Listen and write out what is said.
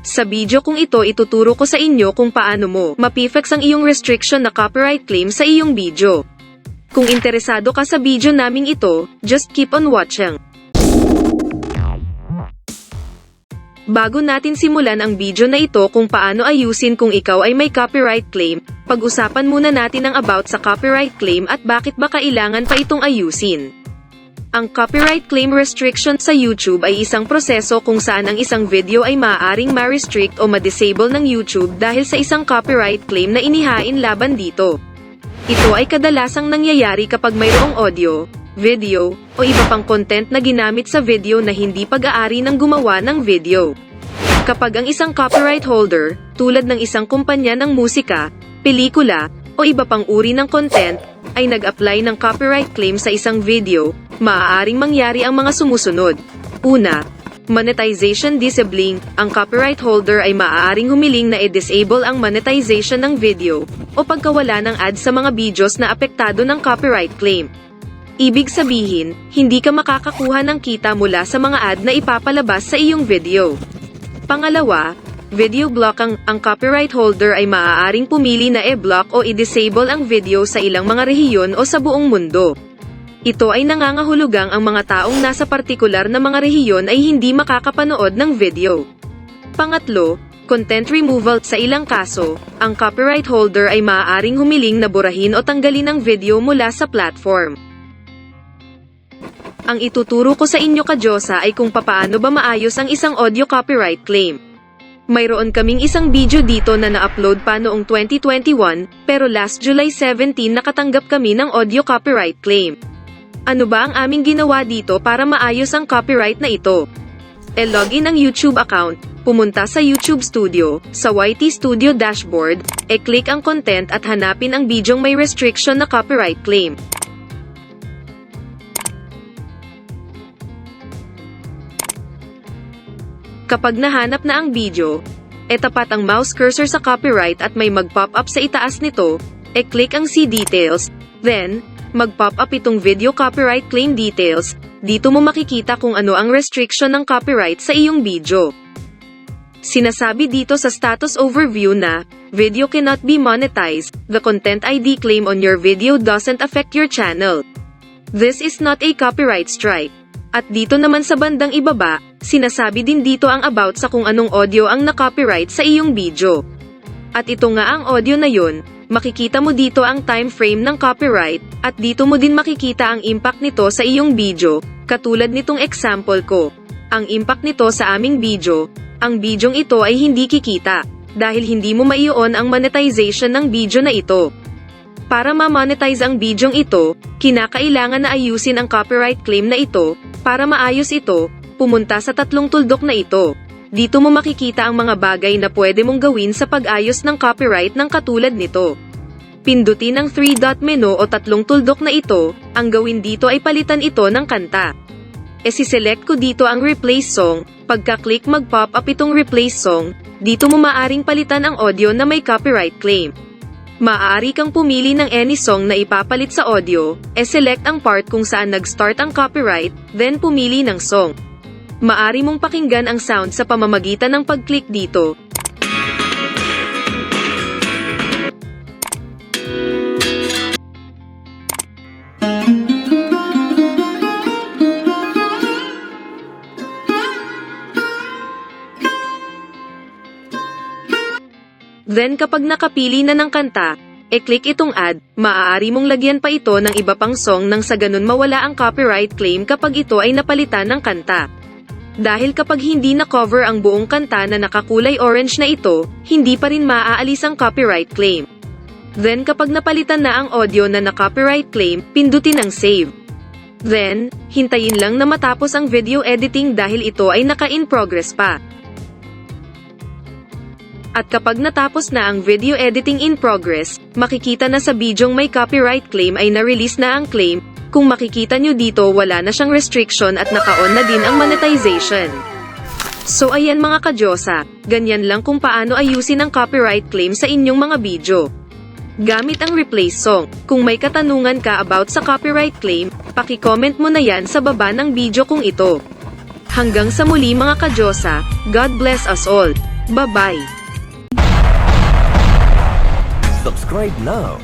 Sa video kung ito ituturo ko sa inyo kung paano mo mapifix ang iyong restriction na copyright claim sa iyong video. Kung interesado ka sa video naming ito, just keep on watching. Bago natin simulan ang video na ito kung paano ayusin kung ikaw ay may copyright claim, pag-usapan muna natin ang about sa copyright claim at bakit ba kailangan pa itong ayusin. Ang copyright claim restriction sa YouTube ay isang proseso kung saan ang isang video ay maaaring ma-restrict o ma-disable ng YouTube dahil sa isang copyright claim na inihain laban dito. Ito ay kadalasang nangyayari kapag mayroong audio, video, o iba pang content na ginamit sa video na hindi pag-aari ng gumawa ng video. Kapag ang isang copyright holder, tulad ng isang kumpanya ng musika, pelikula, o iba pang uri ng content, ay nag-apply ng copyright claim sa isang video, maaaring mangyari ang mga sumusunod. Una, monetization disabling, ang copyright holder ay maaaring humiling na i-disable ang monetization ng video, o pagkawala ng ads sa mga videos na apektado ng copyright claim. Ibig sabihin, hindi ka makakakuha ng kita mula sa mga ad na ipapalabas sa iyong video. Pangalawa, video block ang, ang copyright holder ay maaaring pumili na i-block o i-disable ang video sa ilang mga rehiyon o sa buong mundo. Ito ay nangangahulugang ang mga taong nasa partikular na mga rehiyon ay hindi makakapanood ng video. Pangatlo, content removal sa ilang kaso, ang copyright holder ay maaaring humiling na burahin o tanggalin ang video mula sa platform. Ang ituturo ko sa inyo kadyosa ay kung papaano ba maayos ang isang audio copyright claim. Mayroon kaming isang video dito na na-upload pa noong 2021, pero last July 17 nakatanggap kami ng audio copyright claim. Ano ba ang aming ginawa dito para maayos ang copyright na ito? E-login ang YouTube account, pumunta sa YouTube Studio, sa YT Studio dashboard, e-click ang content at hanapin ang bidyong may restriction na copyright claim. Kapag nahanap na ang video, e tapat ang mouse cursor sa copyright at may mag-pop up sa itaas nito, e click ang See Details, then, mag-pop up itong Video Copyright Claim Details, dito mo makikita kung ano ang restriction ng copyright sa iyong video. Sinasabi dito sa status overview na, video cannot be monetized, the content ID claim on your video doesn't affect your channel. This is not a copyright strike. At dito naman sa bandang ibaba, sinasabi din dito ang about sa kung anong audio ang na-copyright sa iyong video. At ito nga ang audio na yun, makikita mo dito ang time frame ng copyright, at dito mo din makikita ang impact nito sa iyong video, katulad nitong example ko. Ang impact nito sa aming video, ang bidyong ito ay hindi kikita, dahil hindi mo maiyon ang monetization ng video na ito. Para ma-monetize ang bidyong ito, kinakailangan na ayusin ang copyright claim na ito, para maayos ito, pumunta sa tatlong tuldok na ito. Dito mo makikita ang mga bagay na pwede mong gawin sa pag-ayos ng copyright ng katulad nito. Pindutin ang 3-dot menu o tatlong tuldok na ito, ang gawin dito ay palitan ito ng kanta. E si-select ko dito ang replace song, pagka-click mag-pop up itong replace song, dito mo maaring palitan ang audio na may copyright claim. Maaari kang pumili ng any song na ipapalit sa audio, e select ang part kung saan nag-start ang copyright, then pumili ng song. Maari mong pakinggan ang sound sa pamamagitan ng pag-click dito. Then kapag nakapili na ng kanta, e-click itong add, maaari mong lagyan pa ito ng iba pang song nang sa ganun mawala ang copyright claim kapag ito ay napalitan ng kanta. Dahil kapag hindi na-cover ang buong kanta na nakakulay orange na ito, hindi pa rin maaalis ang copyright claim. Then kapag napalitan na ang audio na na-copyright claim, pindutin ang save. Then, hintayin lang na matapos ang video editing dahil ito ay naka-in progress pa. At kapag natapos na ang video editing in progress, makikita na sa bidyong may copyright claim ay na-release na ang claim, kung makikita nyo dito wala na siyang restriction at naka-on na din ang monetization. So ayan mga kadyosa, ganyan lang kung paano ayusin ang copyright claim sa inyong mga video. Gamit ang replace song, kung may katanungan ka about sa copyright claim, paki-comment mo na yan sa baba ng video kung ito. Hanggang sa muli mga kadyosa, God bless us all. Bye-bye! Subscribe now